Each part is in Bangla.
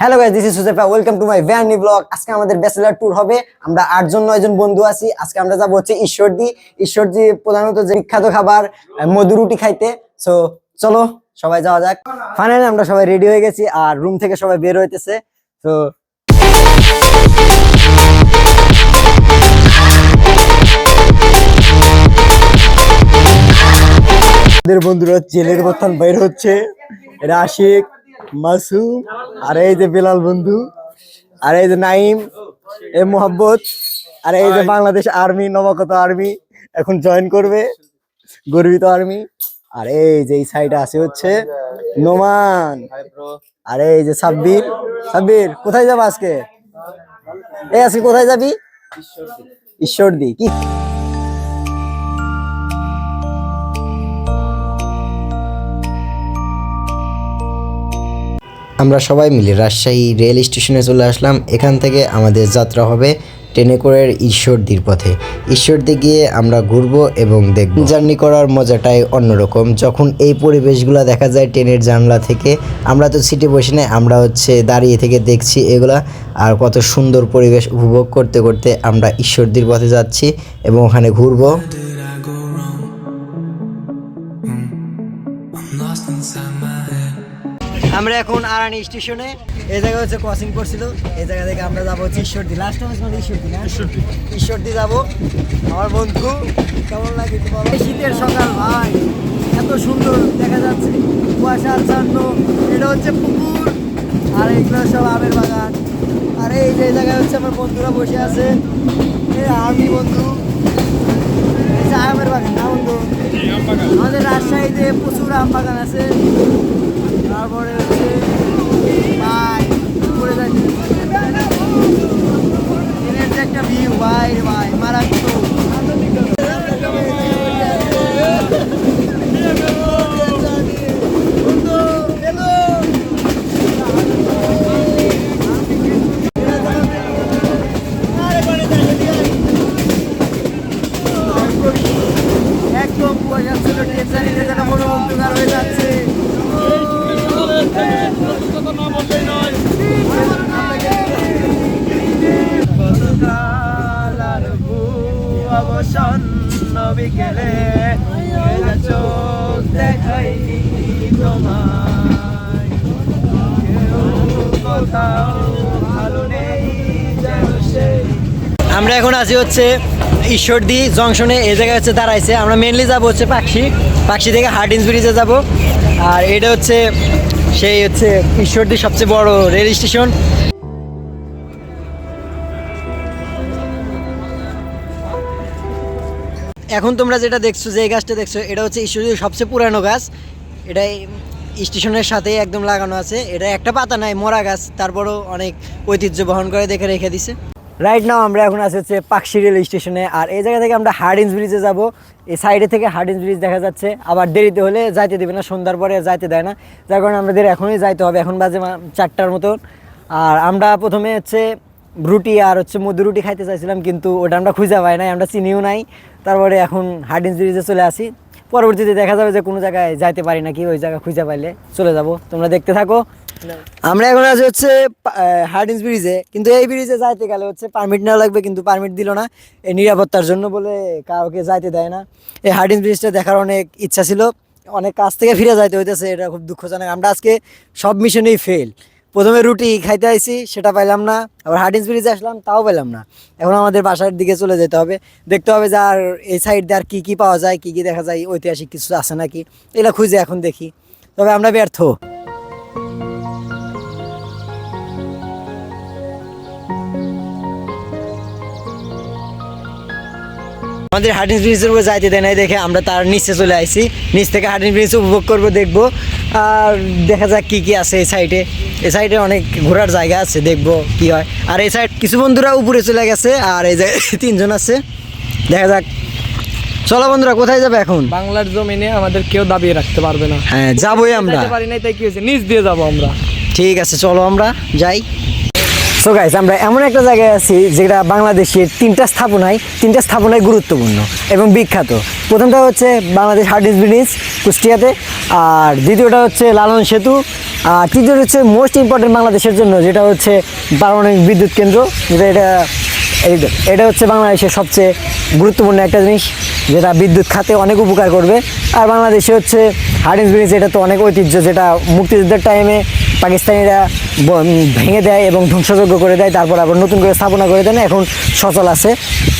Hello guys this is Sujefa welcome to my van vlog আজকে আমাদের ব্যাচেলার ট্যুর হবে। আমরা আটজন, নয়জন বন্ধু আছি। আজকে আমরা যাব হচ্ছে ঈশ্বরদী। ঈশ্বরদী প্রধানত যে বিখ্যাত খাবার মধু রুটি খাইতে। সো চলো, সবাই যাওয়া যাক। ফাইনালি আমরা সবাই রেডি হয়ে গেছি আর রুম থেকে সবাই বের হইতেছে। তো বন্ধুরা জেলের বর্তমান বাইর হচ্ছে। রাশিক, মাসুম আর এই যে বিলাল বন্ধু আর এই যে নাইম এ মোহাব্বত আর এই যে বাংলাদেশ আর্মি নবাগত আর্মি এখন জয়েন করবে গর্বিত আর্মি। আর এই যে এই সাইডে আছে হচ্ছে নোমান। আর এই যে সাব্বির। সাব্বির কোথায় যাব আজকে? এই আজকে কোথায় যাবি? ঈশ্বরদী কি? আমরা সবাই মিলে রাজশাহী রেল স্টেশনে চলে আসলাম। এখান থেকে আমাদের যাত্রা হবে ট্রেনে করে ঈশ্বরদীর পথে। ঈশ্বরদী গিয়ে আমরা ঘুরবো এবং দেখব। জার্নি করার মজাটাই অন্যরকম। যখন এই পরিবেশগুলো দেখা যায় ট্রেনের জানলা থেকে, আমরা তো সিটে বসে নাই, আমরা হচ্ছে দাঁড়িয়ে থেকে দেখছি এগুলা আর কত সুন্দর পরিবেশ উপভোগ করতে করতে আমরা ঈশ্বরদীর পথে যাচ্ছি এবং ওখানে ঘুরবো। আমরা এখন আরানি স্টেশনে এই জায়গা হচ্ছে ক্রসিং করছিল এই জায়গা থেকে আমরা যাব হচ্ছে ঈশ্বরদী। লাস্ট টাইম মানে ঈশ্বরদী না? ঈশ্বরদী। যাব। আমার বন্ধু কেমন লাগে? শীতের সকাল ভাই এত সুন্দর দেখা যাচ্ছে। কুয়াশা আচ্ছন্ন এটা হচ্ছে পুকুর আর এইগুলো সব আমের বাগান। আর এই যে জায়গায় হচ্ছে আমার বন্ধুরা বসে আছে। এই আমি বন্ধু। আমের বাগান না বন্ধু? আমাদের রাজশাহীতে প্রচুর আম বাগান আছে। তারপরে হচ্ছে ভাই, উপরে যাই। ট্রেনের যে একটা ভিউ ভাই ভাই, মারাত্মক। একদম কুয়াশা ছিল টেনশন বিকেলে চোখ আমরা এখন আছি হচ্ছে ঈশ্বরদী জংশনে, এই জায়গায় হচ্ছে দাঁড়াইছে। আমরা মেনলি যাব হচ্ছে পাখি পাখি থেকে হার্ডিন্স ব্রিজে যাব। আর এটা হচ্ছে সেই হচ্ছে ঈশ্বরদীর সবচেয়ে বড় রেল স্টেশন এখন তোমরা যেটা দেখছ, যে গাছটা দেখছ, এটা হচ্ছে ঈশ্বরদীর সবচেয়ে পুরানো গাছ। এটা স্টেশনের সাথে একদম লাগানো আছে। এটা একটা পাতা নাই, মরা গাছ। তারপরও অনেক ঐতিহ্য বহন করে দেখে রেখে দিছে। রাইট নাও আমরা এখন আছি হচ্ছে পাকশি রেল স্টেশনে। আর এই জায়গা থেকে আমরা হার্ডিন্স ব্রিজে যাব। এই সাইডে থেকে হার্ডিন্স ব্রিজ দেখা যাচ্ছে। আবার দেরিতে হলে যাইতে দেবে না, সন্ধ্যার পরে যাইতে দেয় না। যার কারণে আমাদের এখনই যাইতে হবে। এখন বাজে চারটার মতন। আর আমরা প্রথমে হচ্ছে রুটি আর হচ্ছে মধু রুটি খাইতে চাইছিলাম কিন্তু ওটা আমরা খুঁজে পাই নাই আমরা চিনিও নাই। তারপরে এখন হার্ডিন্স ব্রিজে চলে আসি। পরবর্তীতে দেখা যাবে যে কোনো জায়গায় যাইতে পারি নাকি ওই জায়গা খুঁজে পাইলে চলে যাব। তোমরা দেখতে থাকো। আমরা এখন আছি হচ্ছে হার্ডিন্স ব্রিজে কিন্তু এই ব্রিজে যাইতে গেলে হচ্ছে পারমিট নেওয়া লাগবে কিন্তু পারমিট দিল না। এই নিরাপত্তার জন্য বলে কাউকে যাইতে দেয় না। এই হার্ডিন্স ব্রিজটা দেখার অনেক ইচ্ছা ছিল। অনেক কাছ থেকে ফিরে যাইতে হইতেছে এটা খুব দুঃখজনক। আমরা আজকে সব মিশনেই ফেল প্রথমে রুটি খাইতে আইছি, সেটা পাইলাম না। আবার হার্ডিন্স ব্রিজে আসলাম, তাও পেলাম না। এখন আমাদের বাসার দিকে চলে যেতে হবে। দেখতে হবে যে আর এই সাইড দিয়ে আর কী কী পাওয়া যায়, কী কী দেখা যায়, ঐতিহাসিক কিছু আছে নাকি? এগুলো খুঁজে এখন দেখি। তবে আমরা ব্যর্থ। আমাদের হার্ডিন ব্রিজের উপরে যাইতে দেয় নাই দেখে আমরা তার নিচে চলে আইছি। নিচ থেকে হার্ডিন ব্রিজ উপভোগ করব, দেখব। আর দেখা যাক কি কি আছে এই সাইডে এই সাইডে অনেক ঘোরার জায়গা আছে দেখব কি হয়। আর এই সাইড কিছু বন্ধুরা উপরে চলে গেছে আর এই জায়গায় তিনজন আছে। দেখা যাক। চলো বন্ধুরা কোথায় যাবে এখন? বাংলার জমিনে আমাদের কেউ দাবিয়ে রাখতে পারবে না। হ্যাঁ যাবোই আমরা। পারি নাই তাই কি হয়েছে? নিচ দিয়ে যাব আমরা। ঠিক আছে চলো আমরা যাই। সো গাইজ আমরা এমন একটা জায়গায় আছি যেটা বাংলাদেশের তিনটা স্থাপনায় তিনটা স্থাপনায় গুরুত্বপূর্ণ এবং বিখ্যাত। প্রথমটা হচ্ছে বাংলাদেশ হার্ডিস ব্রিজ কুষ্টিয়াতে। আর দ্বিতীয়টা হচ্ছে লালন সেতু। আর তৃতীয় হচ্ছে মোস্ট ইম্পর্টেন্ট বাংলাদেশের জন্য, যেটা হচ্ছে পারমাণবিক বিদ্যুৎ কেন্দ্র। যেটা এটা এটা হচ্ছে বাংলাদেশের সবচেয়ে গুরুত্বপূর্ণ একটা জিনিস, যেটা বিদ্যুৎ খাতে অনেক উপকার করবে। আর বাংলাদেশে হচ্ছে হার্ডিন্স ব্রিজ এটা তো অনেক ঐতিহ্য, যেটা মুক্তিযুদ্ধের টাইমে পাকিস্তানিরা ভেঙে দেয় এবং ধ্বংসযোগ্য করে দেয়, তারপর আবার নতুন করে স্থাপনা করে দেয় না এখন সচল আছে।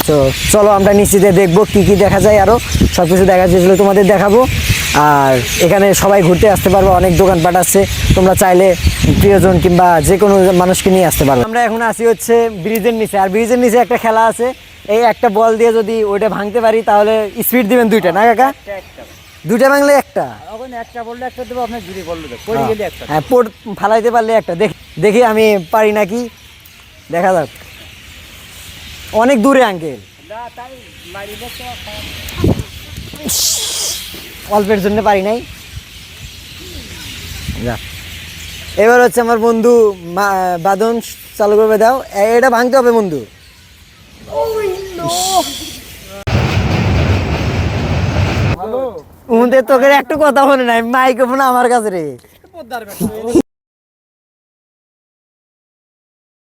তো চলো আমরা নিশ্চিতে দেখব কি কি দেখা যায় আরও সব কিছু দেখা যেগুলো তোমাদের দেখাবো। আর এখানে সবাই ঘুরতে আসতে পারবে, অনেক দোকানপাট আছে। তোমরা চাইলে প্রিয়জন কিংবা যে কোনো মানুষকে নিয়ে আসতে পারবে। আমরা এখন আসি হচ্ছে ব্রিজের নিচে। আর ব্রিজের নিচে একটা খেলা আছে। এই একটা বল দিয়ে যদি ওইটা ভাঙতে পারি, তাহলে স্পিড দিবেন দুইটা, না কাকা? দুইটা ভাঙলে একটা। একটা বললে একটা দেবো আপনার জুড়ি বলল পড়ে গেলে একটা। হ্যাঁ পোট ফালাইতে পারলে একটা। দেখ দেখি আমি পারি নাকি? দেখা যাক। অনেক দূরে আঙ্কেল। অল্পের জন্য পারি নাই। যা। এবার হচ্ছে আমার বন্ধু বাদন চালু করবে দাও। এ- এটা ভাঙতে হবে বন্ধু। উনতে তোকে একটু কথা মনে নাই মাইক্রোফোন আমার কাছে রে।